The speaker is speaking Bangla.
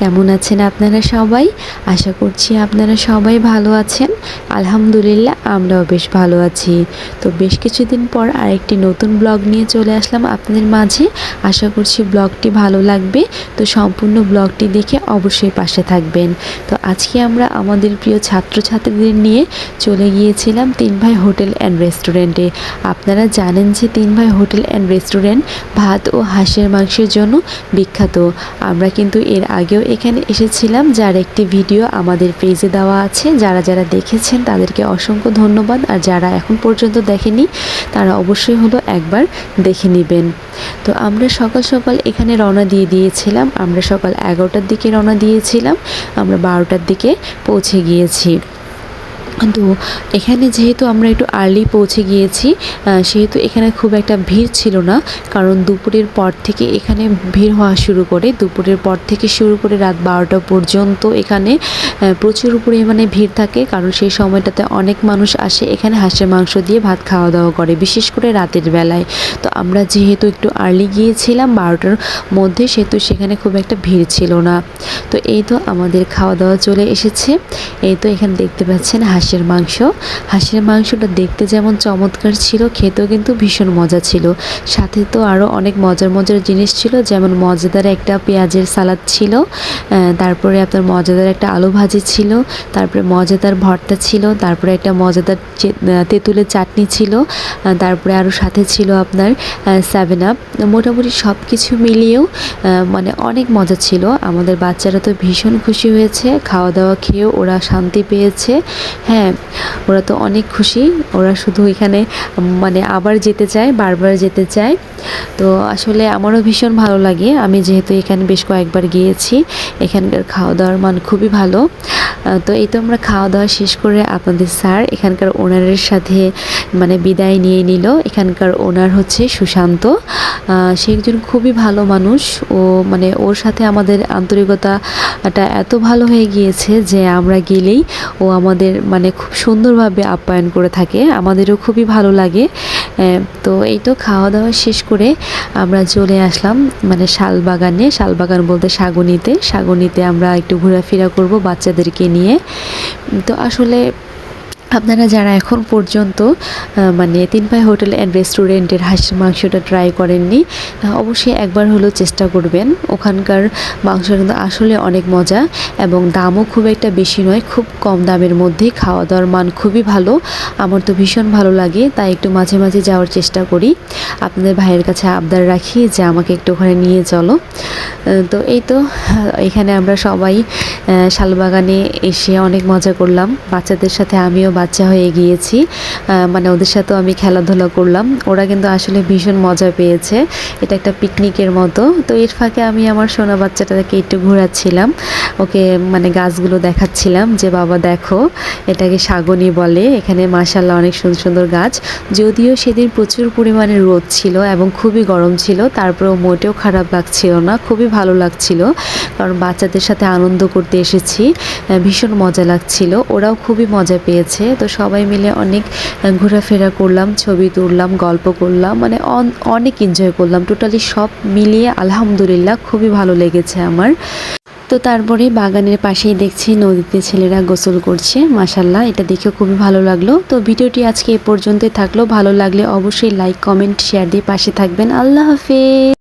কেমন আছেন আপনারা সবাই? আশা করছি আপনারা সবাই ভালো আছেন। আলহামদুলিল্লাহ, আমরাও বেশ ভালো আছি। তো বেশ কিছুদিন পর আরেকটি নতুন ব্লগ নিয়ে চলে আসলাম আপনাদের মাঝে। আশা করছি ব্লগটি ভালো লাগবে। তো সম্পূর্ণ ব্লগটি দেখে অবশ্যই পাশে থাকবেন। তো আজকে আমরা আমাদের প্রিয় ছাত্রছাত্রীদের নিয়ে চলে গিয়েছিলাম তিন ভাই হোটেল অ্যান্ড রেস্টুরেন্টে। আপনারা জানেন যে তিন ভাই হোটেল অ্যান্ড রেস্টুরেন্ট ভাত ও হাঁসের মাংসের জন্য বিখ্যাত। আমরা কিন্তু এর আগেও এখানে এসেছিলাম, যার একটি ভিডিও আমাদের পেজে দেওয়া আছে। যারা যারা দেখেছেন, তাদেরকে অসংখ্য ধন্যবাদ। আর যারা এখন পর্যন্ত দেখেনি, তারা অবশ্যই হলো একবার দেখে নেবেন। তো আমরা সকাল সকাল এখানে রওনা দিয়ে দিয়েছিলাম। আমরা সকাল এগারোটার দিকে রওনা দিয়েছিলাম। আমরা বারোটার দিকে পৌঁছে গিয়েছি। তো এখানে যেহেতু আমরা একটু আর্লি পৌঁছে গিয়েছি সেহেতু এখানে খুব একটা ভিড় ছিল না, কারণ দুপুরের পর থেকে এখানে ভিড় হওয়া শুরু করে। দুপুরের পর থেকে শুরু করে রাত বারোটা পর্যন্ত এখানে প্রচুর পরিমাণে ভিড় থাকে, কারণ সেই সময়টাতে অনেক মানুষ আসে, এখানে হাঁসের মাংস দিয়ে ভাত খাওয়া দাওয়া করে, বিশেষ করে রাতের বেলায়। তো আমরা যেহেতু একটু আর্লি গিয়েছিলাম বারোটার মধ্যে, সেহেতু সেখানে খুব একটা ভিড় ছিল না। তো এই তো আমাদের খাওয়া দাওয়া চলে এসেছে। এই তো এখানে দেখতে পাচ্ছেন হাঁসের মাংস। হাঁসের মাংসটা দেখতে যেমন চমৎকার ছিল, খেতেও কিন্তু ভীষণ মজা ছিল। সাথে তো আরও অনেক মজার মজার জিনিস ছিল, যেমন মজাদার একটা পেঁয়াজের সালাদ ছিল তারপরে আপনার মজাদার একটা আলু ভাজি ছিল, তারপরে মজাদার ভর্তা ছিল, তারপরে একটা মজাদার তেঁতুলের চাটনি ছিল তারপরে আরও সাথে ছিল আপনার সেভেন আপ মোটামুটি সব কিছু মিলিয়েও মানে অনেক মজা ছিল। আমাদের বাচ্চারা তো ভীষণ খুশি হয়েছে, খাওয়া দাওয়া খেয়েও ওরা শান্তি পেয়েছে। হ্যাঁ ওরা তো অনেক খুশি। ওরা শুধু এখানে মানে আবার যেতে চায়, বারবার যেতে চায়। তো আসলে আমারও ভীষণ ভালো লাগে। আমি যেহেতু এখানে বেশ কয়েকবার গিয়েছি, এখানকার খাওয়া দাওয়ার মান খুবই ভালো। তো এই তো আমরা খাওয়া দাওয়া শেষ করে আপনাদের স্যার, এখানকার ওনারের সাথে মানে বিদায় নিয়ে নিল। এখানকার ওনার হচ্ছে সুশান্ত। সে একজন খুবই ভালো মানুষ। ও মানে ওর সাথে আমাদের আন্তরিকতাটা এত ভালো হয়ে গিয়েছে যে আমরা গেলেই ও আমাদের মানে খুব সুন্দরভাবে আপ্যায়ন করে থাকে। আমাদেরও খুবই ভালো লাগে। তো এই তো খাওয়া দাওয়া শেষ করে আমরা চলে আসলাম মানে শালবাগানে। শালবাগান বলতে শাগুনিতে। শাগুনিতে আমরা একটু ঘোরাফেরা করব বাচ্চাদেরকে নিয়ে। তো আসলে আপনারা যারা এখন পর্যন্ত মানে তিন হোটেল অ্যান্ড রেস্টুরেন্টের হাঁসের মাংসটা ট্রাই করেননি অবশ্যই একবার হলেও চেষ্টা করবেন। ওখানকার মাংস কিন্তু আসলে অনেক মজা এবং দামও খুব একটা বেশি নয়, খুব কম দামের মধ্যেই খাওয়া দাওয়ার মান খুবই ভালো। আমার তো ভীষণ ভালো লাগে, তাই একটু মাঝে মাঝে যাওয়ার চেষ্টা করি। আপনাদের ভাইয়ের কাছে আবদার রাখি যে আমাকে একটু ওখানে নিয়ে চলো। তো এই তো এখানে আমরা সবাই শালবাগানে এসে অনেক মজা করলাম। বাচ্চাদের সাথে আমিও বাচ্চা হয়ে গিয়েছি। মানে ওদের সাথেও আমি খেলাধুলা করলাম। ওরা কিন্তু আসলে ভীষণ মজা পেয়েছে। এটা একটা পিকনিকের মতো। তো এর ফাঁকে আমি আমার সোনা বাচ্চাটাকে একটু ঘোরাচ্ছিলাম। ওকে মানে গাছগুলো দেখাচ্ছিলাম যে, বাবা, দেখো, এটাকে শাগনি বলে। এখানে মাসাল্লাহ অনেক সুন্দর সুন্দর গাছ। যদিও সেদিন প্রচুর পরিমাণে রোদ ছিল এবং খুবই গরম ছিল। তারপরেও মোটেও খারাপ লাগছিল না, খুবই ভালো লাগছিল। কারণ বাচ্চাদের সাথে আনন্দ করতে এসেছি। ভীষণ মজা লাগছিল। ওরাও খুবই মজা পেয়েছে। তো সবাই মিলে অনেক ঘোরাফেরা করলাম, ছবি তুললাম, গল্প করলাম মানে অনেক এনজয় করলাম। টোটালি সব মিলিয়ে আলহামদুলিল্লাহ খুবই ভালো লেগেছে আমার। তো তারপরে বাগানের পাশেই দেখছি নদীতে ছেলেরা গোসল করছে। মাসাল্লাহ এটা দেখে খুবই ভালো লাগল। তো ভিডিওটি আজকে এ পর্যন্তই থাকল। ভালো লাগলে অবশ্যই লাইক কমেন্ট শেয়ার দিয়ে পাশে থাকবেন। আল্লাহ হাফেজ!